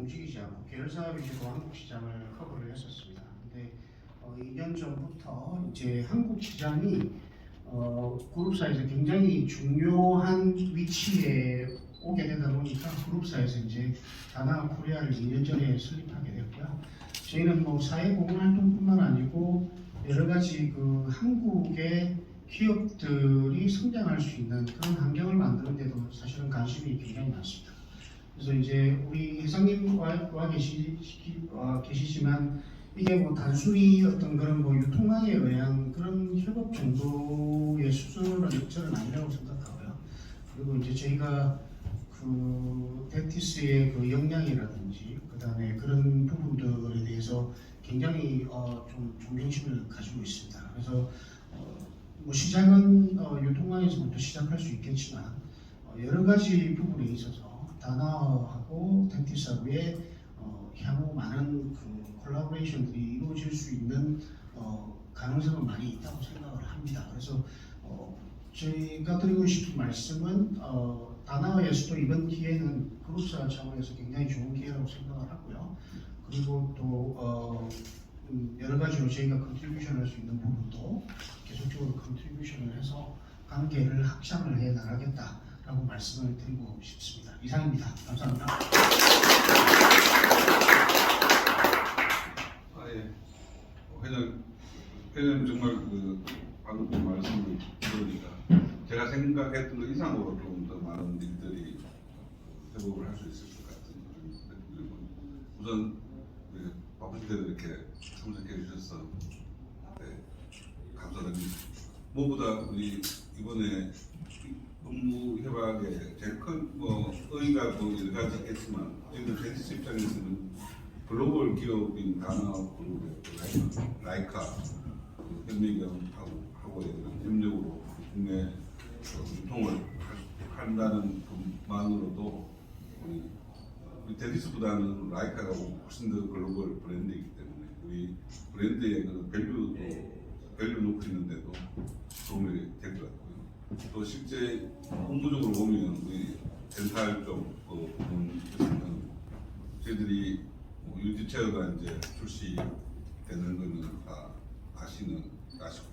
움직이지 않고 계열사 위주로 한국 시장을 커버를 했었습니다. 근데 어, 2년 전부터 이제 한국 시장이 어, 그룹사에서 굉장히 중요한 위치에 오게 되다 보니까 그룹사에서 이제 다나 코리아를 2년 전에 설립하게 됐고요. 저희는 뭐 사회 공헌 활동뿐만 아니고 여러 가지 그 한국의 기업들이 성장할 수 있는 그런 환경을 만드는 데도 사실은 관심이 굉장히 많습니다. 그래서 이제 우리 회장님 와, 와 계시, 와 계시지만 이게 뭐 단순히 어떤 그런 뭐 유통망에 의한 그런 협업 정도의 수준은 저는 아니라고 생각하고요. 그리고 이제 저희가 그 덴티스의 그 역량이라든지 그 다음에 그런 부분들에 대해서 굉장히 어, 좀 존경심을 가지고 있습니다. 그래서 어, 뭐 시장은 어, 유통망에서부터 시작할 수 있겠지만 어, 여러 가지 부분에 있어서 다나하고 덴티스하고의 어, 향후 많은 그 콜라보레이션들이 이루어질 수 있는 어, 가능성은 많이 있다고 생각을 합니다. 그래서 어, 저희가 드리고 싶은 말씀은 어, 다나와에서도 이번 기회는 그룹사 차원에서 굉장히 좋은 기회라고 생각을 하고요. 그리고 또 어, 음, 여러 가지로 저희가 컨트리뷰션 할 수 있는 부분도 계속적으로 컨트리뷰션을 해서 관계를 확장을 해 나가겠다 라고 말씀을 드리고 싶습니다. 이상입니다. 감사합니다. 아, 예. 어, 회장, 회장님 정말 그 방금 말씀을 들으니까 제가 생각했던 것 이상으로 좀더 많은 일들이 회복을 할 수 있을 것 같은 그런 우선 우리 바쁘실 때도 이렇게 참석해 주셔서 네, 감사드립니다. 무엇보다 우리 이번에 업무 협약에 제일 큰뭐 의의가 뭐 여러 가지 있겠지만 저희들 덴티스 입장에서는 글로벌 기업인 다나 그룹의 그 라이카, 그 하고의 그런 협력으로 국내 그 유통을 할- 한다는 것만으로도 우리 우리 덴티스보다는 라이카가 훨씬 더 글로벌 브랜드이기 때문에 우리 브랜드의 그 밸류도 밸류 높이는데도 도움이 될 것 같고요. 또 실제 업무적으로 보면 우리 덴탈 쪽 그 부분에서는 저희들이 뭐 유지체어가 이제 출시되는 거는 다 아시는 아시고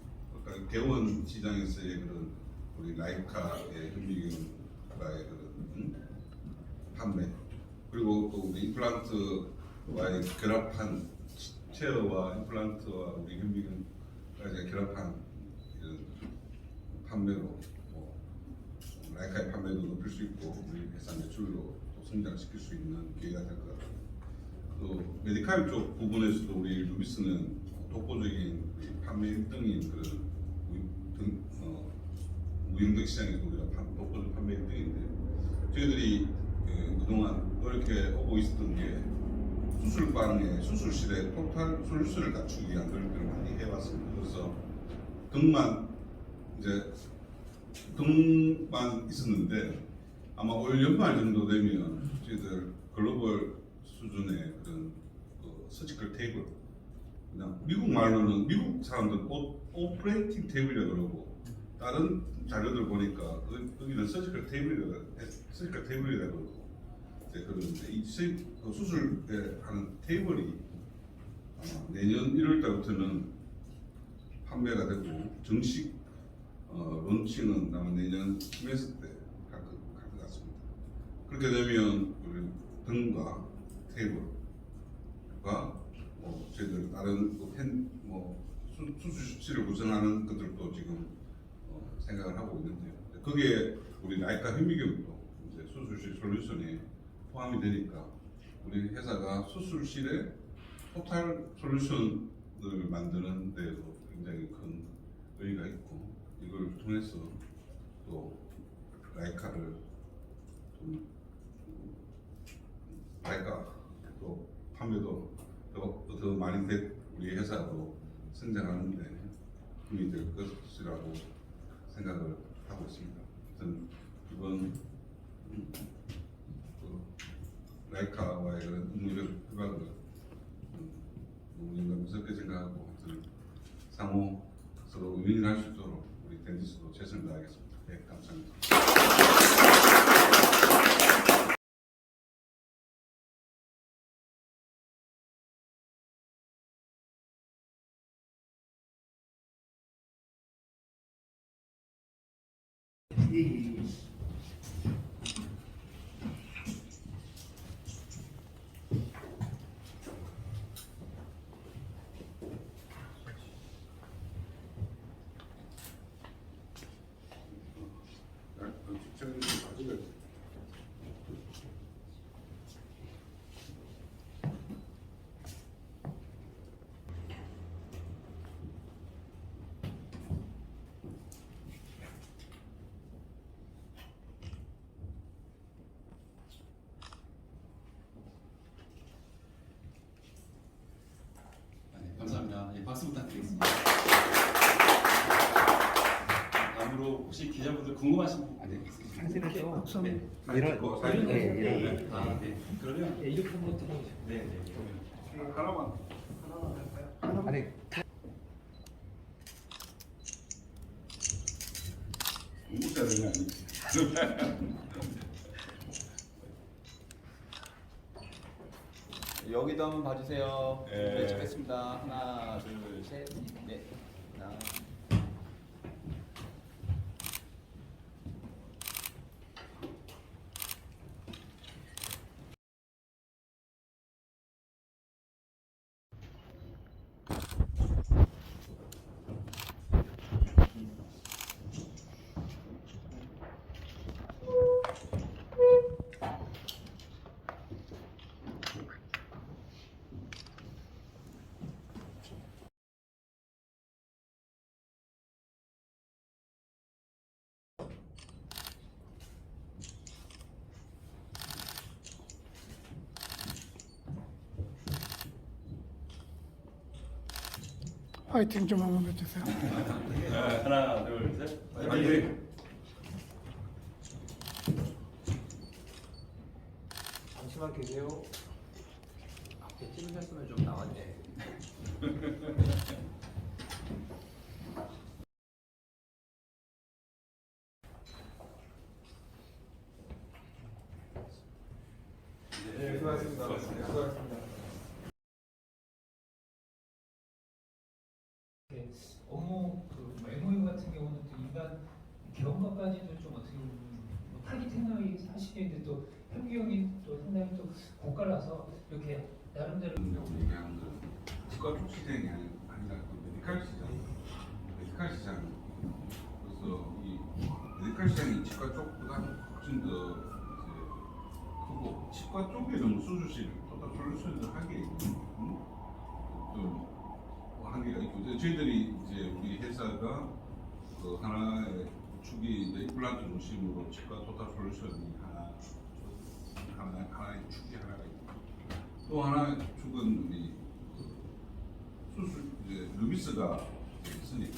그러니까 개원 시장에서의 그런 우리 라이카의 현미경과의 그런 음? 판매 그리고 또 우리 임플란트와의 결합한 체어와 임플란트와 우리 현미경까지 결합한 판매로 뭐 라이카의 판매도 높일 수 있고 우리 회사 매출로 또 성장시킬 수 있는 기회가 될 것 같아요. 또 메디칼 쪽 부분에서도 우리 루비스는 독보적인 판매 1등인 그런 우- 등, 어, 무형등 시장에서 우리가 판- 독보적 판매 1등인데 저희들이 그, 그동안 이렇게 오고 있었던 게 수술방에 수술실에 토탈 솔루션을 갖추기 위한 노력들을 많이 해왔습니다. 그래서 등만 이제 등만 있었는데 아마 올 연말 정도 되면 저희들 글로벌 수준의 그런 그 서지컬 테이블 그냥 미국 말로는 미국 사람들 오, 오퍼레이팅 테이블이라고 그러고 다른 자료들 보니까 그- 여기는 서지컬 테이블이라고 서지컬 테이블이라고 그러고 이제 그러는데 이 수- 그 수술 때 하는 테이블이 내년 1월 달부터는 판매가 되고 정식 어, 론칭은 아마 내년 semester 때할 것, 할것 같습니다. 그렇게 되면 우리 등과 테이블과 뭐 저희들 다른 뭐 펜, 뭐 수- 수술실을 구성하는 것들도 지금 어, 생각을 하고 있는데요. 거기에 우리 라이카 현미경도 이제 수술실 솔루션에 포함이 되니까 우리 회사가 수술실에 토탈 솔루션을 만드는 데도 굉장히 큰 의의가 있고 이걸 통해서 또 라이카를 좀 라이카 또 판매도 더, 더 많이 될 우리 회사도 성장하는데 힘이 될 것이라고 생각을 하고 있습니다. 하여튼 이번 음, 그 라이카와의 그런 업무적 협약을 음, 너무 영광스럽게 생각하고 상호 서로 윈윈할 수 있도록 댄디스도 최선을 다하겠습니다. 네, 감사합니다. 예, 예, 예. 아, 그 직장인 가져가야 돼. 네, 감사합니다. 예, 박수 부탁드리겠습니다. 다음으로 혹시 기자분들 궁금하신 부분 네, 있으신가요? 박수 네. 찍고 사진 찍고. 네, 네. 아, 네. 그러면 예, 이렇게 한번 들어보세요. 네, 네. 그러면 하나만. 아니, 공부해야 되는 거 아니지? 여기도 한번 봐주세요. 네. 네, 찍겠습니다. 하나, 둘, 셋, 넷. 하나. 화이팅 좀 한번 해주세요. 하나, 둘, 셋. 아니, 잠시만 계세요. 앞에 찍으셨으면 좀 나왔네. 네, 수고하셨습니다. 수고하셨습니다. 이렇게 업무 그 MOU 같은 경우는 또 인간 경험까지도 좀 어떻게 보면 뭐 팔기 하시는데 또 현경이 또 상당히 또 고가라서 이렇게 나름대로 얘기하는 건 치과 쪽 시장이 아니- 아니라 그 메디칼 시장, 메디칼 시장. 그래서 이 메디칼 시장이 치과 쪽보다 훨씬 더 이제 크고 치과 쪽에는 수술실 또다 솔루션을 하게 음? 좀 한계가 있고 저희들이 이제 우리 회사가 그 하나의 축이 이제 임플란트 중심으로 치과 토탈 솔루션이 하나 하나 하나의 축이 하나가 있고 또 하나 축은 우리 그 수술 이제 루비스가 있으니까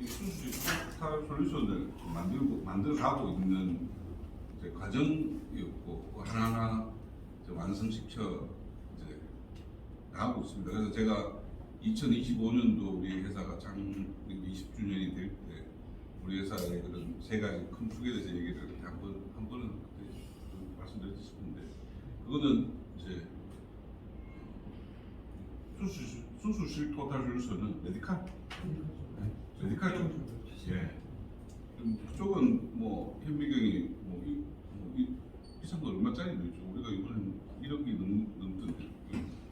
이 수술 토탈 솔루션을 만들고 만들어가고 있는 이제 과정이었고 그 하나하나 이제 완성시켜 이제 나가고 있습니다. 그래서 제가 2025년도 우리 회사가 장 20주년이 될 때 우리 회사의 그런 세 가지 큰 축에 대해서 얘기를 한번 한 번은 그때 좀 말씀드리고 싶은데 그거는 이제 수술 수술실 토탈 솔루션은 메디칼. 네, 메디칼 쪽 예. 좀 그쪽은 뭐 현미경이 뭐, 이, 뭐 이, 비싼 거 얼마짜리 들죠 우리가 이번엔 1억이 넘, 넘던데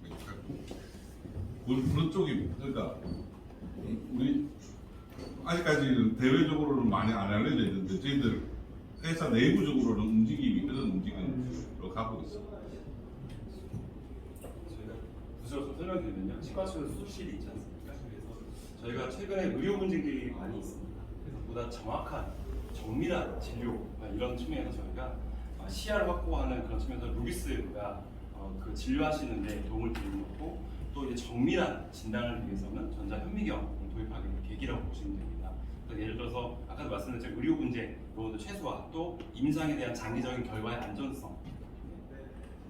메디칼. 그런, 그런 쪽이 그러니까 우리 아직까지는 대외적으로는 많이 안 알려져 있는데 저희들 회사 내부적으로는 움직임이 그런 움직임으로 가고 있습니다. 저희가 좀 설명드리면요. 치과수는 수술실이 있지 않습니까? 그래서 저희가 최근에 의료 문제들이 많이 있습니다. 그래서 보다 정확한 정밀한 진료 아, 이런 측면에서 저희가 아, 시야를 확보하는 그런 측면에서 루비스가 어, 그 진료하시는데 도움을 드리는 거고 또 이제 정밀한 진단을 위해서는 전자현미경을 도입하게 된 계기라고 보시면 됩니다. 그래서 예를 들어서 아까도 말씀드렸지만 의료 문제 부분도 최소화 또 임상에 대한 장기적인 결과의 안전성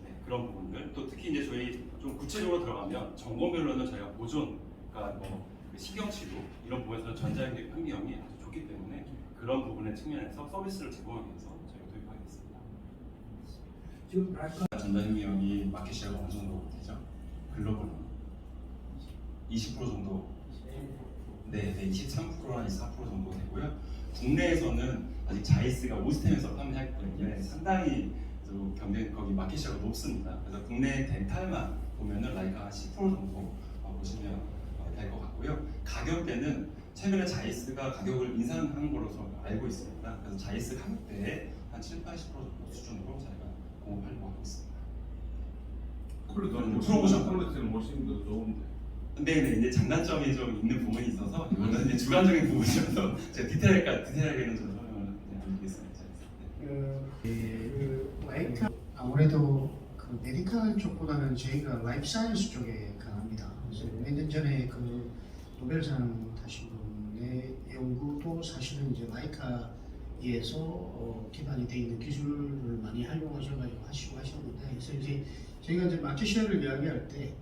네, 그런 부분들 또 특히 이제 저희 좀 구체적으로 들어가면 전공별로는 저희가 보존 그러니까 뭐그 신경치료 이런 부분에서는 전자현미경이 아주 좋기 때문에 그런 부분의 측면에서 서비스를 제공하기 위해서 저희가 도입하겠습니다. 지금 라이카 전자현 기업이 마켓 쉐어가 어느 정도 되죠? 글로벌 20% 정도 네, 네 23%나 24% 정도 되고요. 국내에서는 아직 자이스가 오스템에서 판매하기 때문에 상당히 또 경쟁 거기 마켓 쉐어가 높습니다. 그래서 국내 덴탈만 보면은 라이카 한10% 정도 어, 보시면 될 것 같고요. 가격대는 최근에 자이스가 가격을 인상한 저는 알고 있습니다. 그래서 자이스 가격대에 한 7, 80% 정도 수준으로 저희가 공급하려고 하고 있습니다. 그래도 음, 프로모션 퀄리티는 훨씬 더 좋은데. 네네 이제 장단점이 좀 있는 부분이 있어서 이거는 이제 주관적인 부분이어서 제가 디테일하게 디테일하게는 좀 설명을 안 드리겠습니다. 네. 그, 그 라이카 아무래도 그 메디컬 쪽보다는 저희가 라이프 사이언스 쪽에 강합니다. 그래서 몇년 전에 그 노벨상 타신 분의 연구도 사실은 이제 라이카에서 어, 기반이 돼 있는 기술을 많이 활용하셔가지고 하시고 하셨는데 그래서 이제 저희가 이제 마켓쉐어를 이야기할 때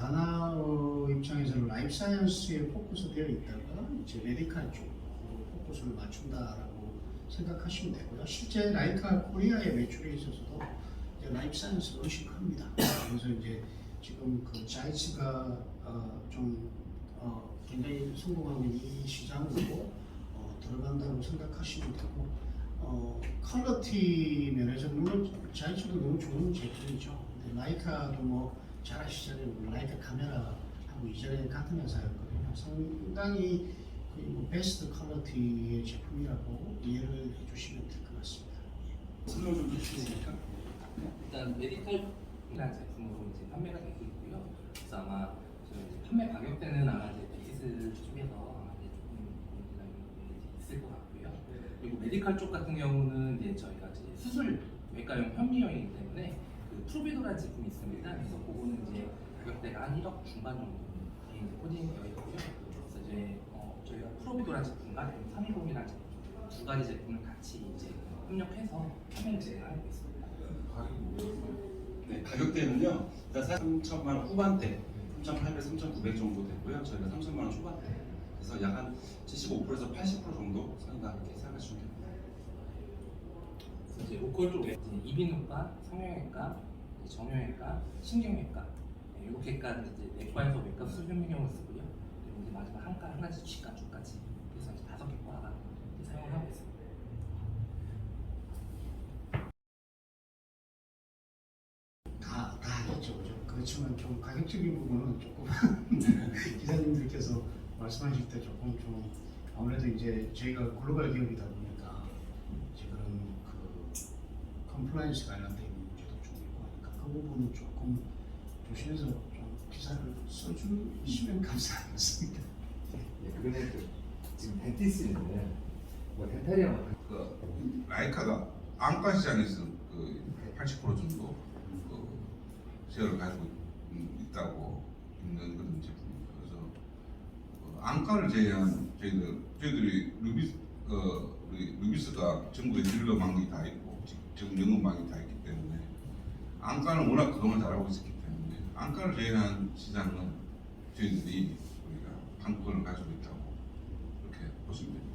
다나 어, 입장에서는 라이프 사이언스에 포커스 되어 있다가 이제 메디컬 쪽으로 포커스를 맞춘다라고 생각하시면 되고요. 실제 라이카 코리아의 매출에 있어서도 이제 라이프 사이언스가 훨씬 큽니다. 그래서 이제 지금 그 자이츠가 어, 좀 어, 굉장히 성공하고 이 시장으로 어, 들어간다고 생각하시면 되고 어, 퀄리티 면에서 물론 자이츠도 너무 좋은 제품이죠. 라이카도 뭐 잘 아시잖아요. 뭐 라이카 카메라 하고 이전에 같은 회사였거든요. 상당히 거의 뭐 베스트 퀄리티의 제품이라고 이해를 해주시면 될 것 같습니다. 설명 좀 해주시니까 일단 메디컬이라는 제품으로 이제 판매가 되고 있고요. 그래서 아마 저희 이제 판매 가격대는 아마 이제 비스 쪽에서 아마 이제 조금 이제 있을 것 같고요. 그리고 메디컬 쪽 같은 경우는 이제 저희가 이제 수술 외과용 현미용이기 때문에 그 프로비도라는 제품이 있습니다. 그래서 그거는 이제 가격대가 한 1억 중반 정도 이제 코딩되어 있고요. 그래서 이제 어, 저희가 프로비도라는 제품과 320이라는 제품 두 가지 제품을 같이 이제 협력해서 판매를 진행하고 있습니다. 네, 가격대는요. 일단 3천만 원 후반대, 3,800, 3,900 정도 되고요. 저희가 3천만 원 초반대. 그래서 약 한 75%에서 80% 정도 선이다 이렇게 생각하시면 됩니다. 그래서 이제 로컬 쪽에 이제 이비인후과, 성형외과, 정형외과, 신경외과 네, 이렇게까지 이제 내과에서 외과 수술 현미경을 쓰고요. 그리고 이제 마지막 한과 하나씩 치과 쪽까지 그래서 이제 다섯 개 과가 이제 사용을 하고 있습니다. 그렇지만 좀 가격적인 부분은 조금 기사님들께서 말씀하실 때 조금 좀 아무래도 이제 저희가 글로벌 기업이다 보니까 지금 그 컴플라이언스 관련된 그 부분은 조금 조심해서 좀 기사를 써주시면 감사하겠습니다. 예, 그거는 그 지금 덴티스는 뭐 덴탈이랑 그 라이카가 안과 시장에서 그80% 정도 그 시어를 가지고 있다고 있는 그런 제품입니다. 그래서 어, 안과를 제외한 저희들 저희들이 루비스 어, 우리 루비스가 전국에 딜러 망이 다 있고 지- 지금 영업 망이 있기 때문에 안과는 워낙 그동안 잘하고 있었기 때문에 안과를 제외한 시장은 저희들이 우리가 판권을 가지고 있다고 그렇게 보시면 됩니다.